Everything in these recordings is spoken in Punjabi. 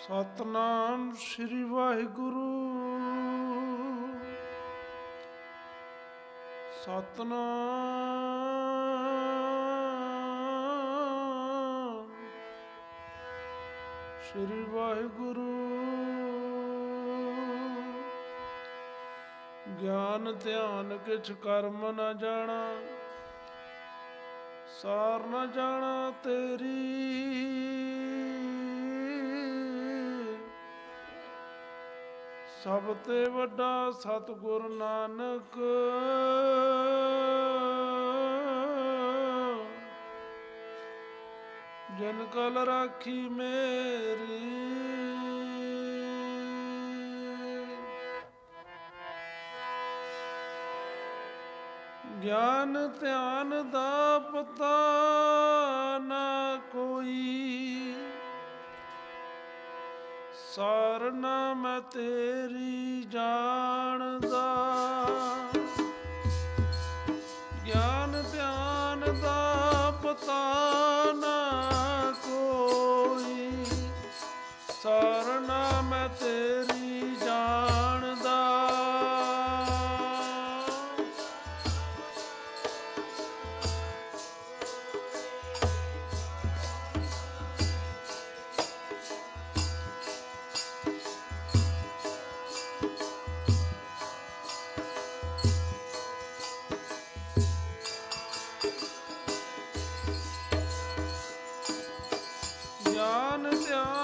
ਸਤਨਾਮ ਸ੍ਰੀ ਵਾਹਿਗੁਰੂ। ਸਤਨਾਮ ਸ੍ਰੀ ਵਾਹਿਗੁਰੂ। ਗਿਆਨ, ਧਿਆਨ, ਕਿਛ ਕਰਮ ਨਾ ਜਾਣਾ, ਸਾਰ ਨਾ ਜਾਣਾ ਤੇਰੀ। ਸਭ ਤੇ ਵੱਡਾ ਸਤਿਗੁਰ ਨਾਨਕ। ਜਨ ਕਲ ਰਾਖੀ ਮੇਰੀ। ਗਿਆਨ ਧਿਆਨ ਦਾ ਪਤਾ ਨਾ ਕੋਈ। ਸਾਰਨਾ ਮੈਂ ਤੇਰੀ ਜਾਣਦਾ। ਗਿਆਨ ਧਿਆਨ ਦਾ ਪਤਾ ਗਿਆਨ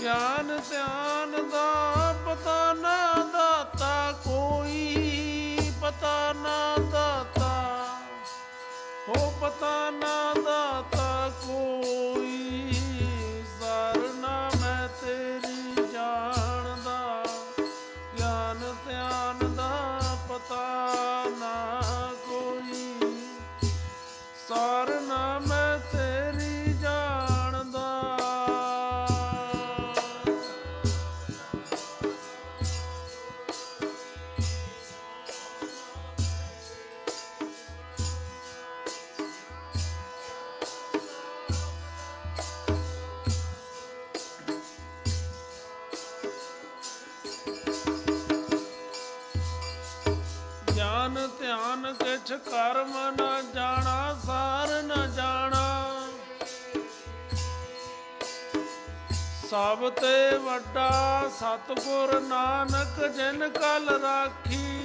ਗਿਆਨ ਧਿਆਨ ਦਾ ਪਤਾ ਨਾ ਦਾਤਾ ਕੋਈ ਪਤਾ ਨਾ ਧਿਆਨ ਕਿਛ ਕਰਮ ਨ ਜਾਣਾ, ਸਾਰ ਨ ਜਾਣਾ। ਸਭ ਤੇ ਵੱਡਾ ਸਤਿਗੁਰ ਨਾਨਕ, ਜਿਨ ਕਲ ਰਾਖੀ